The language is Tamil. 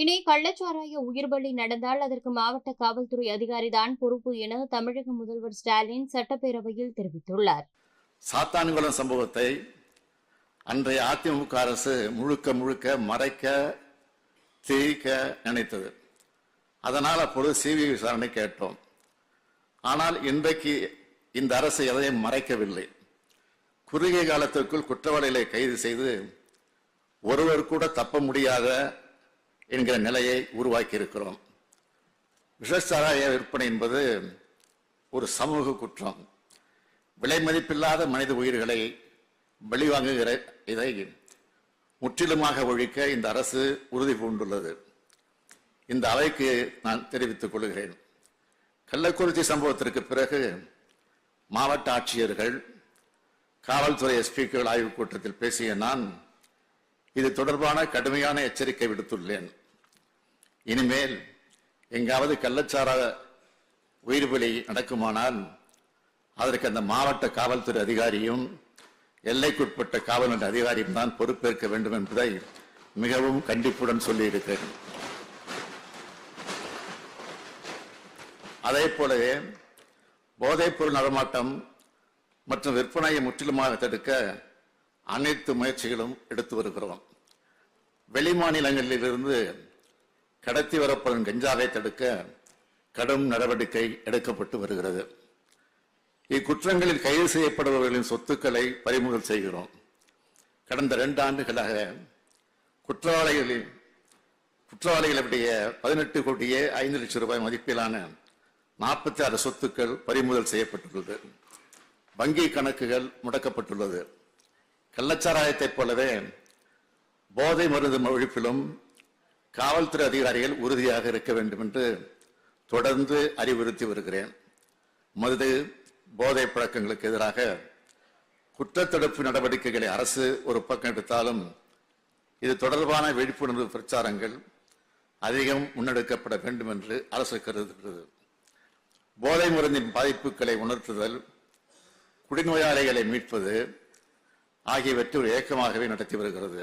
இனி கள்ளச்சாராய உயிர்பலி நடந்தால் அதற்கு மாவட்ட காவல்துறை அதிகாரிதான் பொறுப்பு என தமிழக முதல்வர் ஸ்டாலின் சட்டப்பேரவையில் தெரிவித்துள்ளார். சாத்தான்குளம் சம்பவத்தை அன்றைய அதிமுக அரசு முழுக்க முழுக்க மறைக்க திரிக்க நினைத்தது. அதனால் அப்பொழுது சிபிஐ விசாரணை கேட்டோம். ஆனால் இன்றைக்கு இந்த அரசு எதையும் மறைக்கவில்லை. குறுகிய காலத்திற்குள் குற்றவாளிகளை கைது செய்து ஒருவர் கூட தப்ப முடியாத என்கிற நிலையை உருவாக்கி இருக்கிறோம் விஷச்சாராய விற்பனை என்பது ஒரு சமூக குற்றம். விலை மதிப்பில்லாத மனித உயிர்களை வெளிவாங்குகிற இதை முற்றிலுமாக ஒழிக்க இந்த அரசு உறுதி பூண்டுள்ளது. இந்த அவைக்கு நான் தெரிவித்துக் கொள்கிறேன். கள்ளக்குறிச்சி சம்பவத்திற்கு பிறகு மாவட்ட ஆட்சியர்கள் காவல்துறை எஸ்பிக்கள் ஆய்வுக் கூட்டத்தில் பேசிய நான் இது தொடர்பான கடுமையான எச்சரிக்கை விடுத்துள்ளேன். இனிமேல் எங்காவது கள்ளச்சார உயிர்பலி நடக்குமானால் அதற்கு அந்த மாவட்ட காவல்துறை அதிகாரியும் எல்லைக்குட்பட்ட காவல்நிலைய அதிகாரியும் தான் பொறுப்பேற்க வேண்டும் என்பதை மிகவும் கண்டிப்புடன் சொல்லியிருக்கிறேன். அதே போலவே போதைப்பொருள் நடமாட்டம் மற்றும் விற்பனையை முற்றிலுமாக தடுக்க அனைத்து முயற்சிகளும் எடுத்து வருகிறோம். வெளி மாநிலங்களிலிருந்து கடத்தி வரப்படும் கஞ்சாவை தடுக்க கடும் நடவடிக்கை எடுக்கப்பட்டு வருகிறது. இக்குற்றங்களில் கைது செய்யப்படுபவர்களின் சொத்துக்களை பறிமுதல் செய்கிறோம். கடந்த ரெண்டு ஆண்டுகளாக குற்றவாளிகளின் குற்றவாளிகளுடைய பதினெட்டு கோடியே ஐந்து லட்சம் ரூபாய் மதிப்பிலான நாற்பத்தி ஆறு சொத்துக்கள் பறிமுதல் செய்யப்பட்டுள்ளது. வங்கி கணக்குகள் முடக்கப்பட்டுள்ளது. கள்ளச்சாராயத்தைப் போலவே போதை மருந்து ஒழிப்பிலும் காவல்துறை அதிகாரிகள் உறுதியாக இருக்க வேண்டும் என்று தொடர்ந்து அறிவுறுத்தி வருகிறேன். மது போதை பழக்கங்களுக்கு எதிராக குற்றத்தடுப்பு நடவடிக்கைகளை அரசு ஒரு பக்கம் எடுத்தாலும் இது தொடர்பான விழிப்புணர்வு பிரச்சாரங்கள் அதிகம் முன்னெடுக்கப்பட வேண்டும் என்று அரசு கருதுகிறது. போதை மருந்தின் பாதிப்புகளை உணர்த்துதல் குடிநோயாளிகளை மீட்பது ஆகியவற்றை ஒரு இயக்கமாகவே நடத்தி வருகிறது.